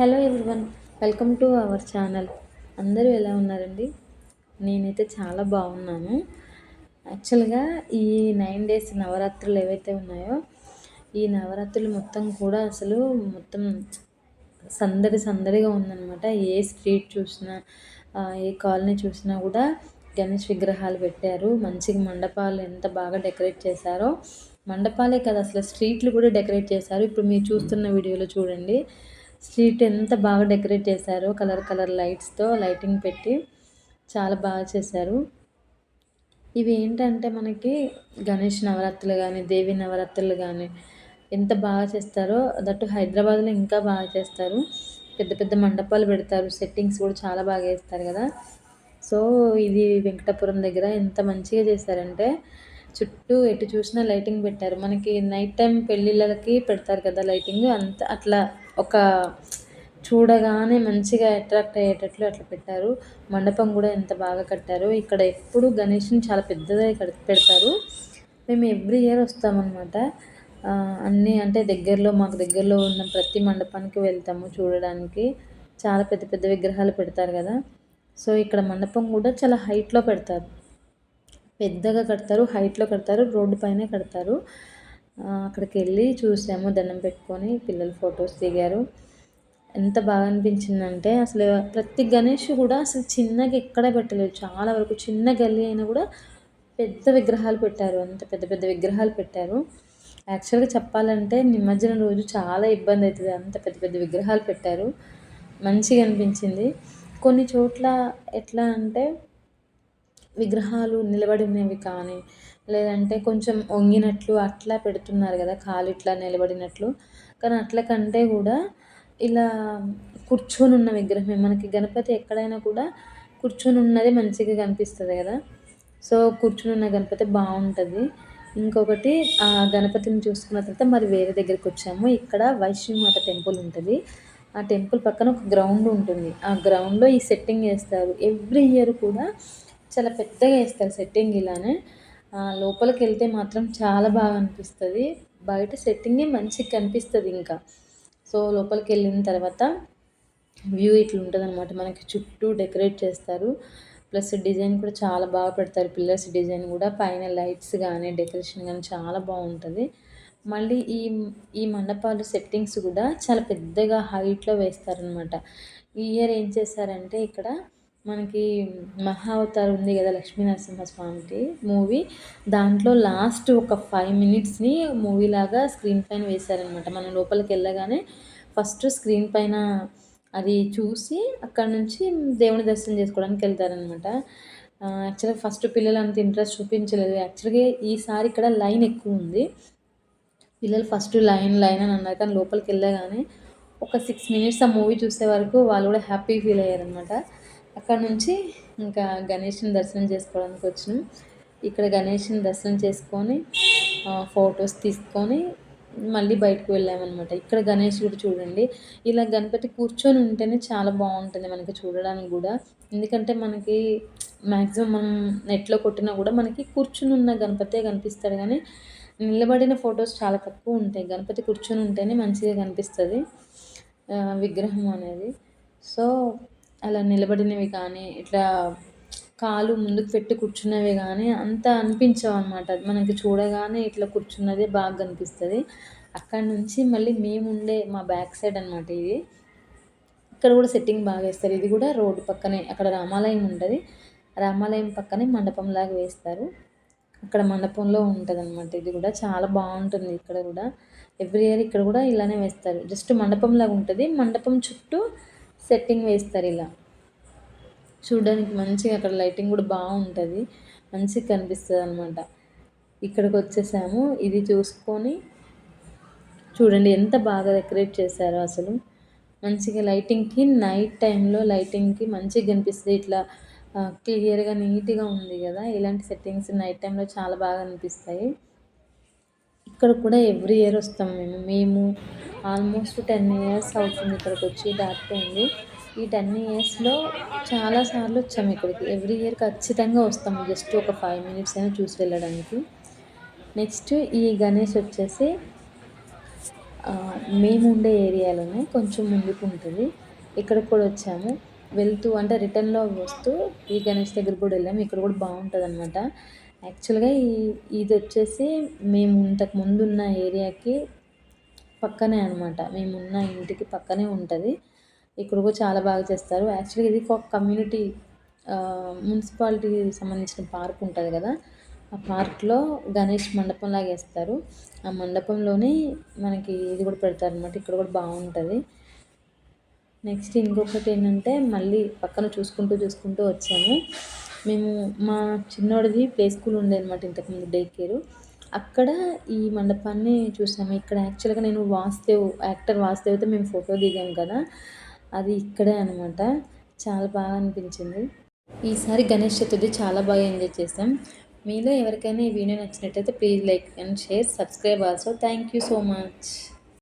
Hello everyone welcome to our channel. అందరూ ఎలా ఉన్నారండి? నేనైతే చాలా బాగున్నాను. యాక్చువల్గా ఈ నైన్ డేస్ నవరాత్రులు ఏవైతే ఉన్నాయో ఈ నవరాత్రులు మొత్తం కూడా అసలు మొత్తం సందడి సందడిగా ఉందన్నమాట. ఏ స్ట్రీట్ చూసినా ఏ కాలనీ చూసినా కూడా గణేష్ విగ్రహాలు పెట్టారు. మంచిగా మండపాలు ఎంత బాగా డెకరేట్ చేశారో మండపాలే కదా అసలు స్ట్రీట్లు కూడా డెకరేట్ చేశారు. ఇప్పుడు మీరు చూస్తున్న వీడియోలో చూడండి. స్ట్రీట్ ఎంత బాగా డెకరేట్ చేశారో కలర్ కలర్ లైట్స్తో లైటింగ్ పెట్టి చాలా బాగా చేశారు. ఇవి ఏంటంటే మనకి గణేష్ నవరాత్రులు కానీ దేవి నవరాత్రులు కానీ ఎంత బాగా చేస్తారో దట్టు హైదరాబాద్లో ఇంకా బాగా చేస్తారు. పెద్ద పెద్ద మండపాలు పెడతారు. సెట్టింగ్స్ కూడా చాలా బాగా వేస్తారు కదా. సో ఇది వెంకటాపురం దగ్గర ఎంత మంచిగా చేశారంటే చుట్టూ ఎటు చూసినా లైటింగ్ పెట్టారు. మనకి నైట్ టైం పెళ్ళిళ్ళకి పెడతారు కదా లైటింగ్. అంత అట్లా ఒక చూడగానే మంచిగా అట్రాక్ట్ అయ్యేటట్లు అట్లా పెట్టారు. మండపం కూడా ఎంత బాగా కట్టారు. ఇక్కడ ఎప్పుడు గణేష్ని చాలా పెద్దగా పెడతారు. మేము ఎవ్రీ ఇయర్ వస్తామన్నమాట. అన్నీ అంటే దగ్గరలో మాకు దగ్గరలో ఉన్న ప్రతి మండపానికి వెళ్తాము చూడడానికి. చాలా పెద్ద పెద్ద విగ్రహాలు పెడతారు కదా. సో ఇక్కడ మండపం కూడా చాలా హైట్లో పెడతారు. పెద్దగా కడతారు హైట్లో కడతారు రోడ్డు పైనే కడతారు. అక్కడికి వెళ్ళి చూసాము దండం పెట్టుకొని పిల్లలు ఫొటోస్ దిగారు. ఎంత బాగా అనిపించిందంటే అసలు ప్రతి గణేష్ కూడా అసలు చిన్నగా ఎక్కడ పెట్టలేదు. చాలా వరకు చిన్న గల్లీ అయినా కూడా పెద్ద విగ్రహాలు పెట్టారు. అంత పెద్ద పెద్ద విగ్రహాలు పెట్టారు. యాక్చువల్గా చెప్పాలంటే నిమజ్జనం రోజు చాలా ఇబ్బంది అవుతుంది. అంత పెద్ద పెద్ద విగ్రహాలు పెట్టారు. మంచిగా అనిపించింది. కొన్ని చోట్ల ఎట్లా అంటే విగ్రహాలు నిలబడి ఉన్నవి కానీ లేదంటే కొంచెం వంగినట్లు అట్లా పెడుతున్నారు కదా కాలు ఇట్లా నిలబడినట్లు. కానీ అట్ల కంటే కూడా ఇలా కూర్చొని ఉన్న విగ్రహమే. మనకి గణపతి ఎక్కడైనా కూడా కూర్చొని ఉన్నది మంచిగా కనిపిస్తుంది కదా. సో కూర్చుని ఉన్న గణపతి బాగుంటుంది. ఇంకొకటి ఆ గణపతిని చూసుకున్న తర్వాత మరి వేరే దగ్గరికి వచ్చాము. ఇక్కడ వైష్ణవిమాత టెంపుల్ ఉంటుంది. ఆ టెంపుల్ పక్కన ఒక గ్రౌండ్ ఉంటుంది. ఆ గ్రౌండ్లో ఈ సెట్టింగ్ వేస్తారు ఎవ్రీ ఇయర్ కూడా చాలా పెద్దగా వేస్తారు సెట్టింగ్ ఇలానే. లోపలికి వెళ్తే మాత్రం చాలా బాగా అనిపిస్తుంది. బయట సెట్టింగే మంచిగా కనిపిస్తుంది ఇంకా. సో లోపలికి వెళ్ళిన తర్వాత వ్యూ ఇట్లా ఉంటుంది అనమాట మనకి చుట్టూ డెకరేట్ చేస్తారు. ప్లస్ డిజైన్ కూడా చాలా బాగా పెడతారు పిల్లర్స్ డిజైన్ కూడా. పైన లైట్స్ కానీ డెకరేషన్ కానీ చాలా బాగుంటుంది. మళ్ళీ ఈ ఈ మండపాలు సెట్టింగ్స్ కూడా చాలా పెద్దగా హైట్లో వేస్తారనమాట ఈ ఇయర్ ఏం చేశారంటే ఇక్కడ మనకి మహా అవతార్ ఉంది కదా లక్ష్మీనరసింహస్వామిది మూవీ. దాంట్లో లాస్ట్ ఒక ఫైవ్ మినిట్స్ని మూవీ లాగా స్క్రీన్ పైన వేశారనమాట. మనం లోపలికి వెళ్ళగానే ఫస్ట్ స్క్రీన్ పైన అది చూసి అక్కడ నుంచి దేవుని దర్శనం చేసుకోవడానికి వెళ్తారనమాట. యాక్చువల్గా ఫస్ట్ పిల్లలు అంత ఇంట్రెస్ట్ చూపించలేదు. యాక్చువల్గా ఈసారి ఇక్కడ లైన్ ఎక్కువ ఉంది. పిల్లలు ఫస్ట్ లైన్ లైన్ అని అన్నారు కానీ లోపలికి వెళ్ళగానే ఒక సిక్స్ మినిట్స్ ఆ మూవీ చూసే వరకు వాళ్ళు కూడా హ్యాపీ ఫీల్ అయ్యారనమాట. అక్కడ నుంచి ఇంకా గణేష్ని దర్శనం చేసుకోవడానికి వచ్చినాం. ఇక్కడ గణేష్ని దర్శనం చేసుకొని ఫొటోస్ తీసుకొని మళ్ళీ బయటకు వెళ్ళామన్నమాట. ఇక్కడ గణేష్ కూడా చూడండి. ఇలా గణపతి కూర్చొని ఉంటేనే చాలా బాగుంటుంది మనకి చూడడానికి కూడా. ఎందుకంటే మనకి మ్యాక్సిమం మనం నెట్లో కొట్టినా కూడా మనకి కూర్చుని ఉన్న గణపతే కనిపిస్తాడు కానీ నిలబడిన ఫొటోస్ చాలా తక్కువ ఉంటాయి. గణపతి కూర్చొని ఉంటేనే మంచిగా కనిపిస్తుంది విగ్రహం అనేది. సో అలా నిలబడినవి కానీ ఇట్లా కాలు ముందుకు పెట్టి కూర్చున్నవి కానీ అంత అనిపించవు అనమాట మనకి చూడగానే ఇట్లా కూర్చున్నదే బాగా కనిపిస్తుంది అక్కడ నుంచి మళ్ళీ మేము ఉండే మా బ్యాక్ సైడ్ అనమాట ఇది. ఇక్కడ కూడా సెట్టింగ్ బాగా వేస్తారు. ఇది కూడా రోడ్డు పక్కనే అక్కడ రామాలయం ఉంటుంది. రామాలయం పక్కనే మండపంలాగా వేస్తారు. అక్కడ మండపంలో ఉంటుంది అనమాట ఇది కూడా. చాలా బాగుంటుంది ఇక్కడ కూడా. ఎవ్రీ ఇయర్ ఇక్కడ కూడా ఇలానే వేస్తారు. జస్ట్ మండపంలాగా ఉంటుంది. మండపం చుట్టూ సెట్టింగ్ వేస్తారు ఇలా. చూడడానికి మంచిగా అక్కడ లైటింగ్ కూడా బాగుంటుంది. మంచిగా కనిపిస్తుంది అనమాట ఇక్కడికి వచ్చేసాము. ఇది చూసుకొని చూడండి ఎంత బాగా డెకరేట్ చేశారో అసలు. మంచిగా లైటింగ్కి నైట్ టైంలో లైటింగ్కి మంచిగా కనిపిస్తుంది. ఇట్లా క్లియర్గా నీట్గా ఉంది కదా. ఇలాంటి సెట్టింగ్స్ నైట్ టైంలో చాలా బాగా అనిపిస్తాయి. ఇక్కడ కూడా ఎవ్రీ ఇయర్ వస్తాం మేము. మేము ఆల్మోస్ట్ టెన్ ఇయర్స్ అవుతుంది ఇక్కడికి వచ్చి దాటిపోయింది. ఈ టెన్ ఇయర్స్లో చాలాసార్లు వచ్చాము ఇక్కడికి. ఎవ్రీ ఇయర్ ఖచ్చితంగా వస్తాము జస్ట్ ఒక ఫైవ్ మినిట్స్ అయినా చూసి వెళ్ళడానికి. నెక్స్ట్ ఈ గణేష్ వచ్చేసి మేము ఉండే ఏరియాలోనే కొంచెం ముందుకు ఉంటుంది. ఇక్కడికి కూడా వచ్చాము. వెళ్తూ అంటే రిటర్న్లో వస్తూ ఈ గణేష్ దగ్గర కూడా వెళ్ళాము ఇక్కడ కూడా బాగుంటుంది అనమాట యాక్చువల్గా ఈ ఇది వచ్చేసి మేము ఇంతకు ముందున్న ఏరియాకి పక్కనే అనమాట మేమున్న ఇంటికి పక్కనే ఉంటుంది. ఇక్కడ కూడా చాలా బాగా చేస్తారు. యాక్చువల్గా ఇది ఒక కమ్యూనిటీ మున్సిపాలిటీకి సంబంధించిన పార్క్ ఉంటుంది కదా. ఆ పార్క్లో గణేష్ మండపం లాగా వేస్తారు ఆ మండపంలోనే మనకి ఇది కూడా పెడతారు అనమాట ఇక్కడ కూడా బాగుంటుంది. నెక్స్ట్ ఇంకొకటి ఏంటంటే మళ్ళీ పక్కన చూసుకుంటూ చూసుకుంటూ వచ్చాము. మేము మా చిన్నోడిది ప్లే స్కూల్ ఉండేది అనమాట ఇంతకుముందు డే కేరు. అక్కడ ఈ మండపాన్ని చూసాము. ఇక్కడ యాక్చువల్గా నేను వాసుదేవ్ యాక్టర్ వాసుదేవ్తో మేము ఫోటో దిగాం కదా. అది ఇక్కడే అనమాట చాలా బాగా అనిపించింది. ఈసారి గణేష్ చతుర్థి చాలా బాగా ఎంజాయ్ చేసాం మీలో ఎవరికైనా ఈ వీడియో నచ్చినట్టయితే please like and share subscribe also. Thank you so much.